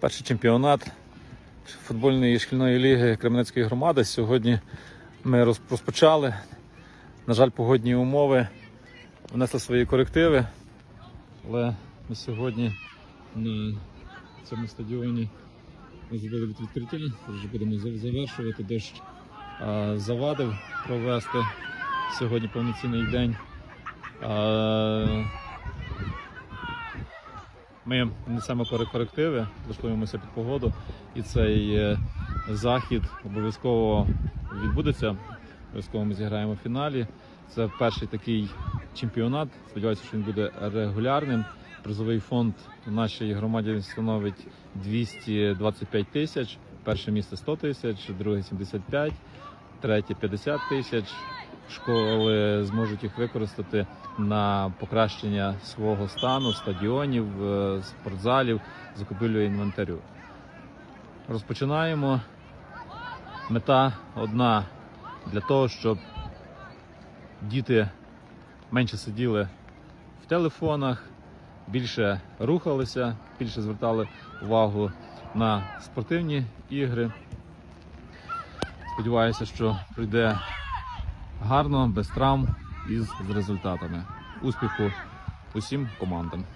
Перший чемпіонат футбольної шкільної ліги Кременецької громади. Сьогодні ми розпочали. На жаль, погодні умови внесли свої корективи. Але ми сьогодні на цьому стадіоні зробили від відкриття. Вже будемо завершувати. Дощ завадив провести сьогодні повноцінний день. Ми несемо коре- корективи, влаштуємося під погоду, і цей е, захід обов'язково відбудеться. Обов'язково ми зіграємо в фіналі. Це перший такий чемпіонат. Сподіваюся, що він буде регулярним. Призовий фонд в нашій громаді становить 225 тисяч. Перше місце 100 тисяч, друге 75, третє 50 тисяч. Школи зможуть їх використати на покращення свого стану, стадіонів, е, спортзалів, закупівлю інвентарю. Розпочинаємо. Мета одна для того, щоб діти менше сиділи в телефонах, більше рухалися, більше звертали увагу на спортивні ігри. Сподіваюся, що прийде гарно, без травм і з результатами. Успіху усім командам.